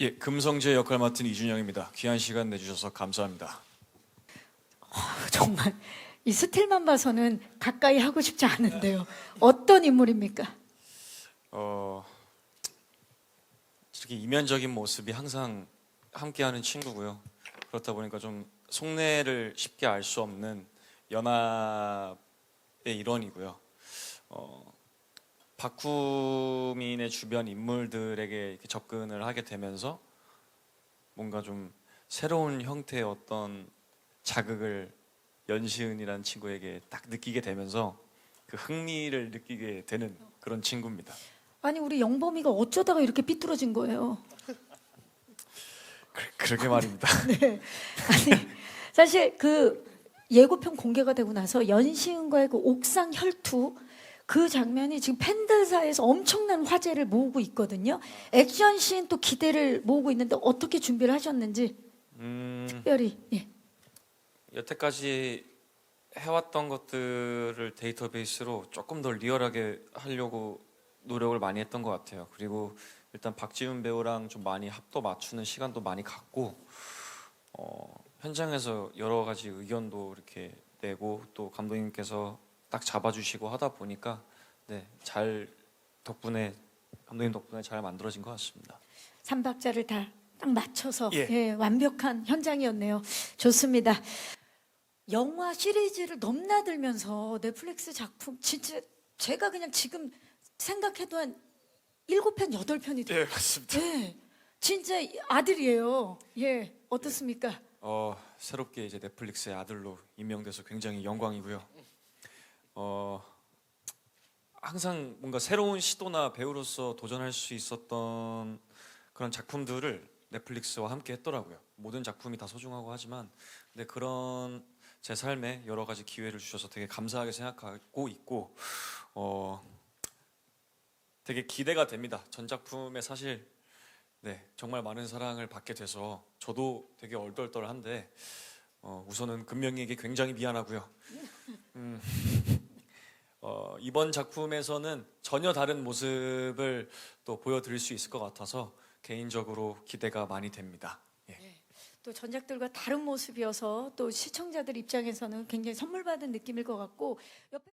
예, 금성재 역할 맡은 이준영입니다. 귀한 시간 내주셔서 감사합니다. 정말 이 스틸만 봐서는 가까이 하고 싶지 않은데요. 어떤 인물입니까? 어, 이렇게 이면적인 모습이 항상 함께하는 친구고요. 그렇다 보니까 좀 속내를 쉽게 알 수 없는 연합의 일원이고요. 어, 박후민의 주변 인물들에게 접근을 하게 되면서 뭔가 좀 새로운 형태의 어떤 자극을 연시은이라는 친구에게 딱 느끼게 되면서 그 흥미를 느끼게 되는 그런 친구입니다. 아니 우리 영범이가 어쩌다가 이렇게 삐뚤어진 거예요. 그, 그러게 말입니다. 네. 아니 사실 그 예고편 공개가 되고 나서 연시은과의 그 옥상 혈투 그 장면이 지금 팬들 사이에서 엄청난 화제를 모으고 있거든요. 액션 씬 또 기대를 모으고 있는데 어떻게 준비를 하셨는지 음, 특별히 예. 여태까지 해왔던 것들을 데이터베이스로 조금 더 리얼하게 하려고 노력을 많이 했던 것 같아요. 그리고 일단 박지훈 배우랑 좀 많이 합도 맞추는 시간도 많이 갖고 어, 현장에서 여러 가지 의견도 이렇게 내고 또 감독님께서 딱 잡아주시고 하다 보니까 네, 잘 덕분에 감독님 덕분에 잘 만들어진 것 같습니다. 삼박자를 다 딱 맞춰서 예. 예, 완벽한 현장이었네요. 좋습니다. 영화 시리즈를 넘나들면서 넷플릭스 작품 진짜 제가 그냥 지금 생각해도 한 일곱 편 여덟 편이 돼요. 예, 맞습니다. 예, 진짜 아들이에요. 예, 어떻습니까? 어, 새롭게 이제 넷플릭스의 아들로 임명돼서 굉장히 영광이고요. 어, 항상 뭔가 새로운 시도나 배우로서 도전할 수 있었던 그런 작품들을 넷플릭스와 함께 했더라고요. 모든 작품이 다 소중하고 하지만 근데 그런 제 삶에 여러 가지 기회를 주셔서 되게 감사하게 생각하고 있고 어, 되게 기대가 됩니다. 전 작품에 사실 네, 정말 많은 사랑을 받게 돼서 저도 되게 얼떨떨한데 어, 우선은 금명이에게 굉장히 미안하고요. 음, 어, 이번 작품에서는 전혀 다른 모습을 또 보여드릴 수 있을 것 같아서 개인적으로 기대가 많이 됩니다. 예. 또 전작들과 다른 모습이어서 또 시청자들 입장에서는 굉장히 선물 받은 느낌일 것 같고 옆에